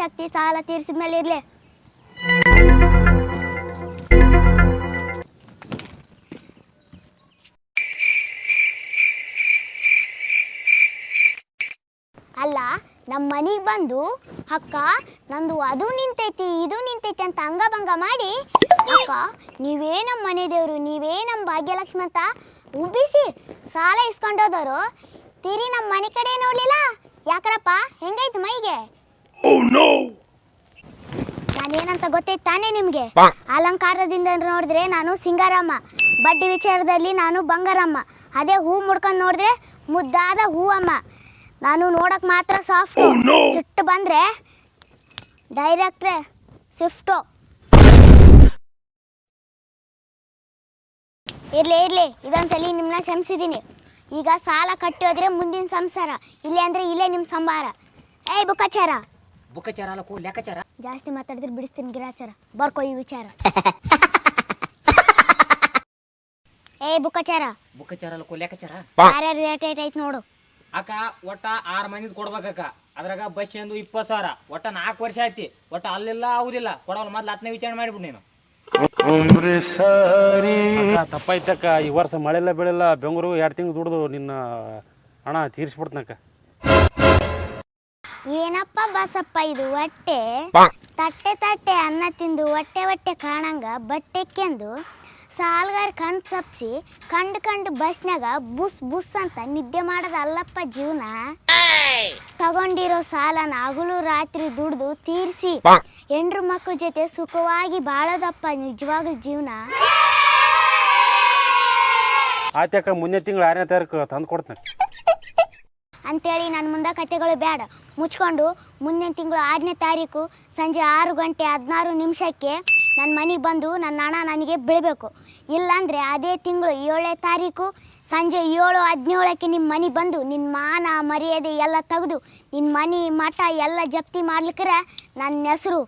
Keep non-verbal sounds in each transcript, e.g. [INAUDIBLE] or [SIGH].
ಶಕ್ತಿ ಸಾಲ ತೀರಿಸಿದ ಮೇಲೆ ಇರ್ಲಿ. ಅಲ್ಲ ನಮ್ಮ ಮನೆಗೆ ಬಂದು, ಅಕ್ಕ, ನಂದು ಅದು ನಿಂತೈತಿ, ಇದು ನಿಂತೈತಿ ಅಂತ ಅಂಗಭಂಗ ಮಾಡಿ, ಅಕ್ಕ, ನೀವೇ ನಮ್ಮ ಮನೆ ದೇವರು, ನೀವೇ ನಮ್ಮ ಭಾಗ್ಯಲಕ್ಷ್ಮಿ ಅಂತ ಉಬ್ಬಿಸಿ ಸಾಲ ಇಸ್ಕೊಂಡೋದವರು ತಿರಿ ನಮ್ಮ ಮನೆ ಕಡೆ ನೋಡ್ಲಿಲ್ಲ? ಯಾಕ್ರಪ್ಪ? ಹೆಂಗೈತು ಮೈಗೆ? ನಾನೇನಂತ ಗೊತ್ತೈತೆ ತಾನೇ ನಿಮ್ಗೆ? ಅಲಂಕಾರದಿಂದ ನೋಡಿದ್ರೆ ನಾನು ಸಿಂಗಾರಮ್ಮ ಬಡ್ಡಿ ವಿಚಾರದಲ್ಲಿ ನಾನು ಬಂಗಾರಮ್ಮ ಅದೇ ಹೂ ಮುಡ್ಕೊಂಡು ನೋಡಿದ್ರೆ ಮುದ್ದಾದ ಹೂವಮ್ಮ. ನಾನು ನೋಡಕ್ ಮಾತ್ರ ಸಾಫ್ಟ್ ಸಿಟ್ಟು ಬಂದ್ರೆ ಡೈರೆಕ್ಟ್ರೆ ಸ್ವಿಫ್ಟು ಇರ್ಲಿ ಇರ್ಲಿ ಇದೊಂದ್ಸಲಿ ನಿಮ್ಮನ್ನ ಕ್ಷಮಿಸಿದ್ದೀನಿ ಈಗ ಸಾಲ ಕಟ್ಟಿ ಹೋದ್ರೆ ಮುಂದಿನ ಸಂಸಾರ ಇಲ್ಲೇ ಅಂದ್ರೆ ಇಲ್ಲೇ ನಿಮ್ಮ ಸಂಬಾರ. ಏಯ್ ಬುಕ್ಕಾಚಾರ ಬುಕ್ಕಚಾರ ಅಲ್ಲಕ್ಕೂ ಲೆಕ್ಕಾಚಾರ? ಜಾಸ್ತಿ ಮಾತಾಡಿದ್ರೆ ಬಿಡಿಸ್ತೀನಿ ಗಿರಾಚಾರ. ಬರ್ಕೋ ಈ ವಿಚಾರ. [LAUGHS] ಏ ಬುಕ್ಕಚಾರ. ಬುಕ್ಕಚಾರ ಅಲ್ಲಕ್ಕೂ ಲೆಕ್ಕಾಚಾರ? ಯಾರ್ಯಾರ ರೇಟ್ ಏಟ್ ಐತ್ ನೋಡು. ಅಕ್ಕ ಒಟ್ಟ ಆರು ಮಂದಿದ್ ಕೊಡ್ಬೇಕಕ್ಕ ಅದ್ರಾಗ ಬಸ್ ಎಂದು ಇಪ್ಪತ್ತು ಸಾವಿರ. ಒಟ್ಟ ನಾಲ್ಕು ವರ್ಷ ಆಯ್ತಿ. ಒಟ್ಟ ಅಲ್ಲಿಲ್ಲ ಆಗುದಿಲ್ಲ. ಕೊಡವಲ್ಲ ಮೊದ್ಲು ಹತ್ತನೇ ವಿಚಾರಣೆ ಮಾಡಿಬಿಡು ನೀನು. ಅಕ್ಕ, ತಪ್ಪಾಯ್ತಕ್ಕ. ಈ ವರ್ಷ ಮಳೆಲ್ಲ ಬೆಳೆಲ್ಲ ಬೆಂಗಳೂರು ಎರಡು ತಿಂಗಳು ದುಡ್ದು ನಿನ್ನ ಹಣ ತೀರಿಸ್ಬಿಡ್ತನಕ್ಕ. ಏನಪ್ಪ ಬಸಪ್ಪ ಇದು ಹೊಟ್ಟೆ? ತಟ್ಟೆ ತಟ್ಟೆ ಅನ್ನ ತಿಂದು ಹೊಟ್ಟೆ ಹೊಟ್ಟೆ ಕಾಣಂಗ ಬಟ್ಟೆಕ್ಕೆಂದು ಸಾಲ್ಗಾರ್ ಕಣ್ ಸಪ್ಸಿ ಕಂಡ್ ಕಂಡು ಬಸ್ನಾಗ ಬುಸ್ ಬುಸ್ ಅಂತ ನಿದ್ದೆ ಮಾಡದ ಅಲ್ಲಪ್ಪ ಜೀವನ. ತಗೊಂಡಿರೋ ಸಾಲನ ಹಗಲು ರಾತ್ರಿ ದುಡ್ದು ತೀರ್ಸಿ ಹೆಂಡ್ರು ಮಕ್ಕಳ ಜೊತೆ ಸುಖವಾಗಿ ಬಾಳೋದಪ್ಪ ನಿಜವಾಗ್ಲೂ ಜೀವನ. ಆಯ್ತಕ್ಕ ಮುಂದಿನ ತಿಂಗಳು ಆರನೇ ತಾರೀಕು ತಂದು ಕೊಡ್ತೇನೆ. ಅಂತೇಳಿ ನನ್ನ ಮುಂದೆ ಕತೆಗಳು ಬೇಡ ಮುಚ್ಕೊಂಡು ಮುಂದಿನ ತಿಂಗಳು ಆರನೇ ತಾರೀಕು ಸಂಜೆ ಆರು ಗಂಟೆ ಹದಿನಾರು ನಿಮಿಷಕ್ಕೆ ನನ್ನ ಮನೆಗೆ ಬಂದು ನನ್ನ ಹಣ ನನಗೆ ಬೀಳಬೇಕು. ಇಲ್ಲಾಂದರೆ ಅದೇ ತಿಂಗಳು ಏಳನೇ ತಾರೀಕು ಸಂಜೆ ಏಳು ಹದಿನೇಳಕ್ಕೆ ನಿಮ್ಮ ಮನೆಗೆ ಬಂದು ನಿನ್ನ ಮಾನ ಮರ್ಯಾದೆ ಎಲ್ಲ ತೆಗೆದು ನಿನ್ನ ಮನೆ ಮಠ ಎಲ್ಲ ಜಪ್ತಿ ಮಾಡ್ಲಿಕ್ಕರೆ ನನ್ನ ಹೆಸರು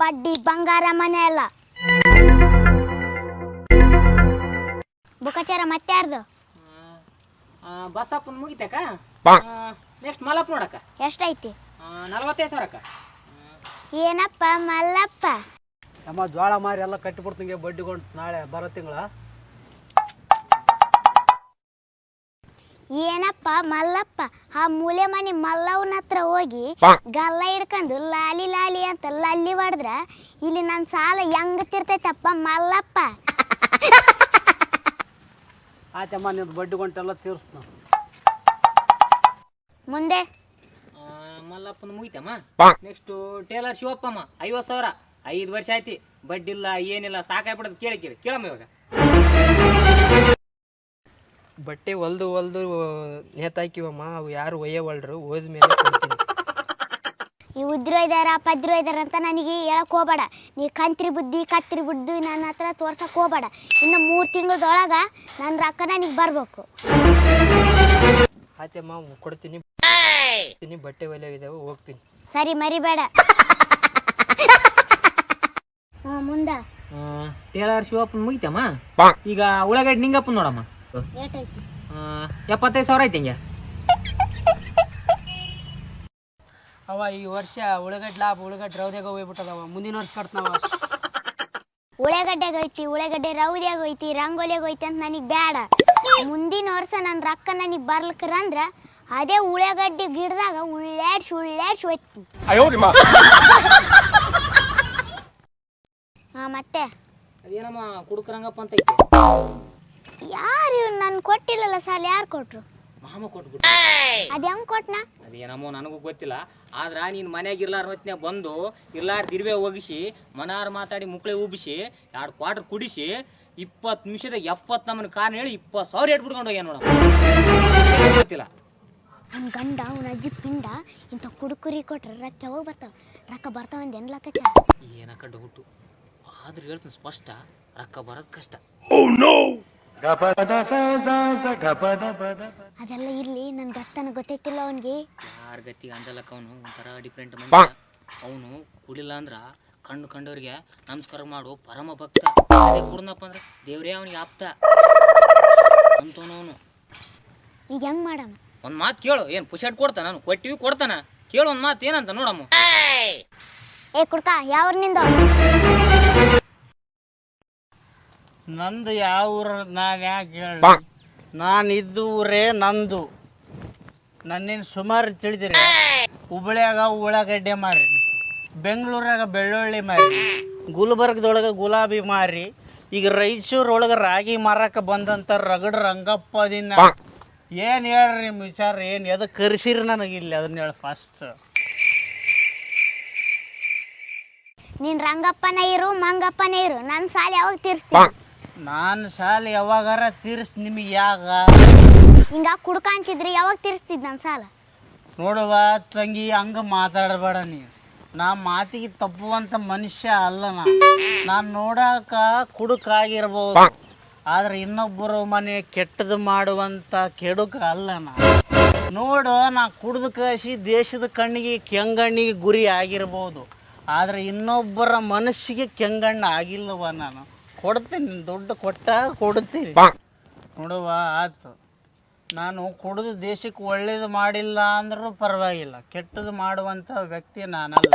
ಬಡ್ಡಿ ಬಂಗಾರ ಮನೆ ಅಲ್ಲ. ಬುಕಚಾರ ಮತ್ತೆ ಯಾರ್ದು? ಬಸ್ಸಪ್ಪನ ಮುಗಿತಕ್ಕ? ನೆಕ್ಸ್ಟ್ ಮಲ್ಲಪ್ಪ ನೋಡಕ್ಕ. ಎಷ್ಟೈತಿ? ನಲವತ್ತೈದು ಸಾವಿರ ಅಕ್ಕ ಏನಪ್ಪ ಮಲ್ಲಪ್ಪ? ಅಮ್ಮ ಜೋಳ ಮಾರಿ ಎಲ್ಲ ಕಟ್ಟಿಬಿಡ್ತಂಗೆ ಬಡ್ಡಿಗೊಂಡು ನಾಳೆ ಬರೋ ತಿಂಗಳ. ಏನಪ್ಪ ಮಲ್ಲಪ್ಪ? ಆ ಮೂಲೆ ಮನೆ ಮಲ್ಲವನ ಹತ್ರ ಹೋಗಿ ಗಲ್ಲ ಹಿಡ್ಕೊಂಡು ಲಾಲಿ ಲಾಲಿ ಅಂತ ಲಲ್ಲಿ ಹೊಡೆದ್ರ ಇಲ್ಲಿ ನನ್ನ ಸಾಲ ಹೆಂಗ್ ತಿರ್ತೈತಪ್ಪ ಮಲ್ಲಪ್ಪ? ಆಯ್ತಮ್ಮ ನಿಂದು ಬಡ್ಡಿಗೊಂಟೆಲ್ಲ ತೀರಿಸ್ತು ಮುಂದೆ? ಆ, ಮಲ್ಲಪ್ಪನ ಮುಗಿತಮ್ಮ ನೆಕ್ಸ್ಟ್ ಟೇಲರ್ ಶಿವಪ್ಪಮ್ಮ ಐವತ್ತು ಸಾವಿರ. ಐದು ವರ್ಷ ಆಯ್ತಿ. ಬಡ್ಡಿ ಇಲ್ಲ ಏನಿಲ್ಲ ಸಾಕಾಗ್ಬಿಡೋದು ಕೇಳಿ ಕೇಳಿ. ಕೇಳಮ್ಮ ಇವಾಗ. ಬಟ್ಟೆ ಹೊಲ್ದು ಹೊಲ್ದು ನೇತಾಕಿವಮ್ಮ ಅವು ಯಾರು ಒಯ್ಯವಲ್ರು ಓಸ್ ಮೇಲೆ ಕೊಡ್ತೀನಿ. ಈ ಉದ್ರೋ ಇದಾರ ಪದ್ರೋ ಇದಾರ ಅಂತ ನನಗೆ ಹೇಳಕ್ ಹೋಗ್ಬೇಡ. ನೀ ಕಂತ್ರಿ ಬುದ್ಧಿ ಕತ್ರಿ ಬುದ್ಧಿ ನನ್ನ ಹತ್ರ ತೋರ್ಸಕ್ ಹೋಗ್ಬೇಡ. ಇನ್ನು ಮೂರು ತಿಂಗಳದೊಳಗ ನನ್ನ ರೊಕ್ಕ ನನಗೆ ಬರ್ಬೇಕು. ಆಯ್ತಮ್ಮ ಕೊಡ್ತೀನಿ. ಕೊಡ್ತೀನಿ, ಬಟ್ಟೆ ಒಲೆ ಇದಾವೆ ಹೋಗ್ತೀನಿ. ಸರಿ ಮರಿಬೇಡ. ಹ್ಞೂ ಮುಂದೆ. ಆ, ಟೇಲರ್ ಶಿವಪ್ಪನ ಮುಗಿತಮ್ಮ ಈಗ ಉಳ್ಳಾಗಡ್ಡಿ ನಿಂಗಪ್ಪ ನೋಡಮ್ಮ. ಏಟೈತಿ ಆ, ಎಪ್ಪತ್ತೈದು ಸಾವಿರ ಐತೆ ಹಿಂಗೆ? ಅವ ಈ ವರ್ಷ ಉಳ್ಳಾಗಡ್ಡೆ ಲಾಭ ಉಳ್ಳಾಗಡ್ಡೆ ರೌದ್ಯಾಗ ಹೋಗ್ಬಿಟ್ಟದವ. ಮುಂದಿನ ವರ್ಷ ಕಟ್ತಾವ ಉಳ್ಳಾಗಡ್ಡೆಗೆ ಹೋಯ್ತಿ ಉಳ್ಳಾಗಡ್ಡೆ ರೌದ್ಯಾಗ ಹೋಯ್ತಿ ರಂಗೋಲಿಯಾಗ ಹೋಯ್ತಿ ಅಂತ ನನಗೆ ಬೇಡ ಮುಂದಿನ ವರ್ಷ ನನ್ನ ರೊಕ್ಕ ನನಗೆ ಬರ್ಲಿಕ್ಕರ ಅಂದ್ರ ಅದೇ ಉಳ್ಳಾಗಡ್ಡಿ ಗಿಡದಾಗ ಉಳ್ಳಾಡ್ಸಿ ಉಳ್ಳಾಡ್ಸಿ ಹೋಯ್ತಿ ಹಾ ಮತ್ತೆ? ಅದೇನಮ್ಮ ಕುಡುಕರಂಗಪ್ಪ ಅಂತ ಐತಿ. ಯಾರು ನನ್ ಕೊಟ್ಟಿಲ್ಲಲ್ಲ ಸಾಲ ಯಾರು ಕೊಟ್ರು? ಮಾಮ ಕೊಟ್ಬಿಟ್ಟು ಅದ್ ಹೆಂಗ್ ಕೊಟ್ನಾ? ಅದೇನಮ್ಮ ನನಗೂ ಗೊತ್ತಿಲ್ಲ ಆದ್ರ ನೀನ್ ಮನ್ಯಾಗ ಇರ್ಲಾರ ಹೊತ್ನ್ಯಾಗ ಬಂದು ಇರ್ಲಾರ ದಿರ್ವೆ ಒಗಿಸಿ ಮನಾರ್ ಮಾತಾಡಿ ಮುಕ್ಳೆ ಉಬ್ಬಿಸಿ ಎರಡು ಕ್ವಾಟ್ರ್ ಕುಡಿಸಿ ಇಪ್ಪತ್ತು ನಿಮಿಷದಾಗ ಎಪ್ಪತ್ತು ನಮ್ಮನ ಕಾರಣ ಹೇಳಿ ಇಪ್ಪತ್ತು ಸಾವಿರ ಇಟ್ಬಿಡ್ಕೊಂಡು ಹೋಗ್ಯಾನ ನೋಡಮ್ಮ ಅದೇನೋ ಗೊತ್ತಿಲ್ಲ. ನನ್ನ ಗಂಡ ಅವನ ಅಜ್ಜಿ ಪಿಂಡ ಇಂಥ ಕುಡುಕುರಿ ಕೊಟ್ರೆ ರೊಕ್ಕ ಯಾವಾಗ ಬರ್ತಾವ? ರೊಕ್ಕ ಬರ್ತಾವ ಅಂದ್ ಎನ್ಲಕ್ಕ ಏನಕ್ಕ ಡೌಟು ಆದ್ರೆ ಹೇಳ್ತೀನಿ ಸ್ಪಷ್ಟ ರೊಕ್ಕ ಬರೋದು ಕಷ್ಟ. ಅದೆಲ್ಲ ಇರ್ಲಿ ನನ್ ಗತ್ತನ ಗೊತ್ತೈತಿಲ್ಲ ಅವನಿಗೆ. ಯಾರ ಗತಿ ಅಂಜಲಕ್ಕ ಅವನು? ಒಂಥರ ಡಿಫ್ರೆಂಟ್ ಮನುಷ್ಯ. ಅವನು ಕುಡಿಲ್ಲ ಅಂದ್ರ ಕಣ್ಣು ಕಂಡವ್ರಿಗೆ ನಮಸ್ಕಾರ ಮಾಡು ಪರಮ ಭಕ್ತ. ಅದೇ ಕುಡ್ದಪ್ಪ ಅಂದ್ರೆ ದೇವ್ರೇ ಅವನಿಗೆ ಆಪ್ತ. ಅಂತವನು ಈಗ ಹೆಂಗ್ ಮಾಡಮ್ಮ? ಒಂದು ಮಾತು ಕೇಳು ಏನು ಪುಷಟ್ ಕೊಡ್ತಾನ ನಾನು ಕೊಟ್ಟಿವಿ ಕೊಡ್ತಾನ? ಕೇಳು ಒಂದು ಮಾತು ಏನಂತ ನೋಡಮ್ಮ. ಏ ಕುಡ್ಕ ಯಾವ ನಿಂದು? ನಂದು ಯಾವ ಊರ ನಾನು ಯಾಕೆ ಹೇಳಿ ನಾನು ಇದ್ದ ಊರೇ ನಂದು. ನನ್ನೇನು ಸುಮಾರು ತಿಳಿದಿರಿ? ಹುಬ್ಳ್ಯಾಗ ಉಳ್ಳಾಗಡ್ಡೆ ಮಾರಿ ಬೆಂಗಳೂರಾಗ ಬೆಳ್ಳುಳ್ಳಿ ಮಾರಿ ಗುಲ್ಬರ್ಗದೊಳಗೆ ಗುಲಾಬಿ ಮಾರಿ ಈಗ ರಾಯಚೂರೊಳಗೆ ರಾಗಿ ಮಾರಕ್ಕೆ ಬಂದಂತ ರಗಡ ರಂಗಪ್ಪ ದಿನ ಏನು ಹೇಳ್ರಿ ನಿಮ್ಮ ವಿಚಾರ ಏನು ಎದಕ್ಕೆ ಕರ್ಸಿರಿ ಇಲ್ಲಿ? ಅದನ್ನ ಹೇಳಿ ಫಸ್ಟ್ ನೀನ್ ರಂಗಪ್ಪನ ಇರು ಮಂಗಪ್ಪನ ಇರು ನನ್ನ ಸಾಲ ಯಾವಾಗ ತೀರಿಸ್ತೀನಿ ನಾನು ಸಾಲ ಯಾವಾಗಾರ ತೀರ್ಸ್ ನಿಮಗೆ ಯಾಗ? ಹಿಂಗ ಕುಡ್ಕಂತಿದ್ರಿ ಯಾವಾಗ ತೀರ್ಸ್ತಿದ್ ನನ್ನ ಸಾಲ? ನೋಡುವ ತಂಗಿ ಹಂಗ ಮಾತಾಡಬೇಡ ನೀನು. ನಾ ಮಾತಿಗೆ ತಪ್ಪುವಂತ ಮನುಷ್ಯ ಅಲ್ಲ ನಾ. ನಾನು ನೋಡಾಕ ಕುಡುಕಾಗಿರ್ಬೋದು. ಆದ್ರೆ ಇನ್ನೊಬ್ಬರು ಮನೆ ಕೆಟ್ಟದು ಮಾಡುವಂತ ಕೆಡುಕ ಅಲ್ಲ ನಾ. ನೋಡು ನಾ ಕುಡ್ದು ಕಸಿ ದೇಶದ ಕಣ್ಣಿಗೆ ಕೆಂಗಣ್ಣಿಗೆ ಗುರಿ ಆಗಿರ್ಬೋದು. ಆದ್ರೆ ಇನ್ನೊಬ್ಬರ ಮನಸ್ಸಿಗೆ ಕೆಂಗಣ್ಣ ಆಗಿಲ್ಲವ ನಾನು. ಕೊಡ್ತೀನಿ ದುಡ್ಡು ಕೊಟ್ಟ ಕೊಡ್ತೀನಿ. ನೋಡುವ ಆಯ್ತು. ನಾನು ಕುಡಿದು ದೇಶಕ್ಕೆ ಒಳ್ಳೇದು ಮಾಡಿಲ್ಲ ಅಂದ್ರೂ ಪರವಾಗಿಲ್ಲ. ಕೆಟ್ಟದು ಮಾಡುವಂಥ ವ್ಯಕ್ತಿ ನಾನಲ್ಲ.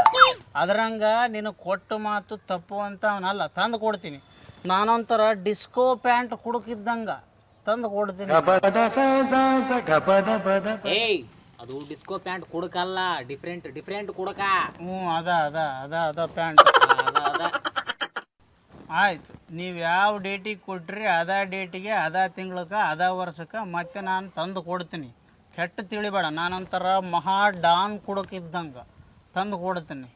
ಅದರಂಗ ನೀನು ಕೊಟ್ಟು ಮಾತು ತಪ್ಪುವಂತ ಅವನಲ್ಲ. ತಂದು ಕೊಡ್ತೀನಿ. ನಾನೊಂಥರ ಡಿಸ್ಕೋ ಪ್ಯಾಂಟ್ ಕುಡುಕಿದ್ದಂಗ ತಂದು ಕೊಡ್ತೀನಿ. ಏಯ್ ಅದು ಡಿಸ್ಕೋ ಪ್ಯಾಂಟ್ ಕುಡಕಲ್ಲ ಡಿಫ್ರೆಂಟ್ ಡಿಫ್ರೆಂಟ್ ಕುಡಕ ಹ್ಞೂ ಅದ ಅದ ಅದ ಅದ ಪ್ಯಾಂಟ್. ಅದ ಅದ. ಆಯ್ತು. ನೀವು ಯಾವ ಡೇಟಿಗೆ ಕೊಟ್ರಿ ಅದ ಡೇಟಿಗೆ ಅದ ತಿಂಗ್ಳಕ್ಕೆ ಅದ ವರ್ಷಕ್ಕೆ ಮತ್ತೆ ನಾನು ತಂದು ಕೊಡ್ತೀನಿ. ಕೆಟ್ಟ ತಿಳಿಬೇಡ. ನಾನೊಂಥರ ಮಹಾ ಡಾನ್ ಕುಡಕಿದ್ದಂಗೆ ತಂದು ಕೊಡ್ತೀನಿ.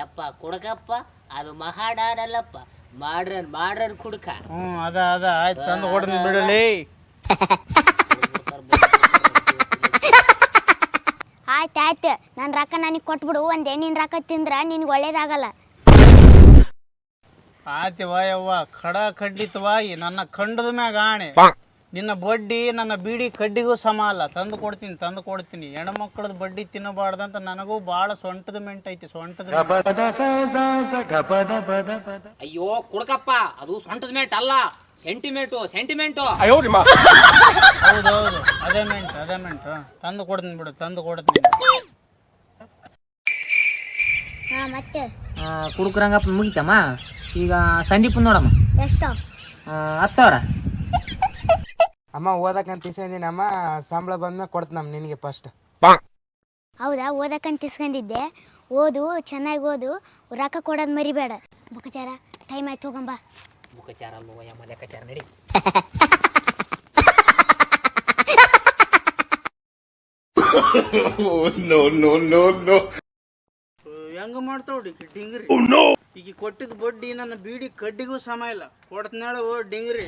ಯಪ್ಪ ಕುಡಕಪ್ಪ. ಅದು ಮಹಾಡಾನಲ್ಲಪ್ಪ ಮಾಡ್ರನ್ ಮಾಡ್ರನ್ ಕುಡ್ಕ. ಹ್ಞೂ ಅದ ಅದ. ಆಯ್ತು ತಂದು ಕೊಡ್ತೀನಿ ಬಿಡಲಿ. ಆಯ್ತು ಆಯ್ತು. ನನ್ನ ರೊಕ್ಕ ನನಗೆ ಕೊಟ್ಬಿಡು. ಒಂದು ಹೆಣ್ಣಿನ ರೊಕ್ಕ ತಿಂದ್ರೆ ನಿನ್ಗೆ ಒಳ್ಳೇದಾಗಲ್ಲ. ಆಯ್ತವ ಯವ್ವ ಖಡ ಖಂಡಿತವಾಗಿ ನನ್ನ ಖಂಡದ ಮ್ಯಾಗ ಆಣೆ. ನಿನ್ನ ಬಡ್ಡಿ ನನ್ನ ಬೀಡಿ ಕಡ್ಡಿಗೂ ಸಮ ಅಲ್ಲ. ತಂದು ಕೊಡ್ತೀನಿ ತಂದು ಕೊಡ್ತೀನಿ. ಹೆಣ್ಮಕ್ಳದ ಬಡ್ಡಿ ತಿನ್ನಬಾರ್ದಂತ ನನಗೂ ಬಹಳ ಸೊಂಟದ ಮೆಂಟ್ ಐತಿ ಸೊಂಟದ ಮೆಂಟ್. ಅಯ್ಯೋ ಕುಡ್ಕಪ್ಪ. ಅದು ಸೊಂಟದ ಮೆಂಟ್ ಅಲ್ಲ. Sentiment sentiment. ಹೌದೌದು ಅದೇ ಮೆಂಟ್ ಅದೇ ಮೆಂಟ್. ತಂದು ಕೊಡ್ತೀನಿ ಬಿಡು ತಂದು ಕೊಡ್ತೀನಿ. ಹಾ ಮತ್ತೆ? ಕುಡ್ಕರಂಗಪ್ಪ ಮುಗಿತಮ್ಮ? ಈಗ ಸಂದೀಪ್ ನೋಡಮ್ಮ. ಎಷ್ಟು? ಹತ್ತು ಸಾವಿರ. ಅಮ್ಮ ಓದಕ್ಕಂತ ಇಸ್ಕೊಂಡಿನಿ ಅಮ್ಮ ಸಂಬಳ ಬಂದ್ಮೇಲೆ ಕೊಡ್ತೀನಮ್ಮ ನಿನಗೆ ಫಸ್ಟ್ ಹೌದಾ ಓದಕ್ಕಂತ ಇಸ್ಕೊಂಡಿದ್ದೆ ಓದು ಚೆನ್ನಾಗಿ ಓದು ರೊಕ್ಕ ಕೊಡೋದು ಮರಿಬೇಡ. ಬುಕಚಾರ ಟೈಮ್ ಆಯ್ತು ಹೋಗಂಬ. ಮುಖಚಾರ ಅಲ್ಲೋ ಯಮ್ಮ ಲೆಕ್ಕಾಚಾರ ನಡಿ ಹೆಂಗ ಮಾಡ್ತಾವ್ ಡಿಂಗ್ರಿ? ಈಗ ಕೊಟ್ಟಿದ್ ಬಡ್ಡಿ ನನ್ನ ಬೀಡಿ ಕಡ್ಡಿಗೂ ಸಮ ಇಲ್ಲ. ಕೊಡ್ತನಾಳ ಡಿಂಗ್ರಿ.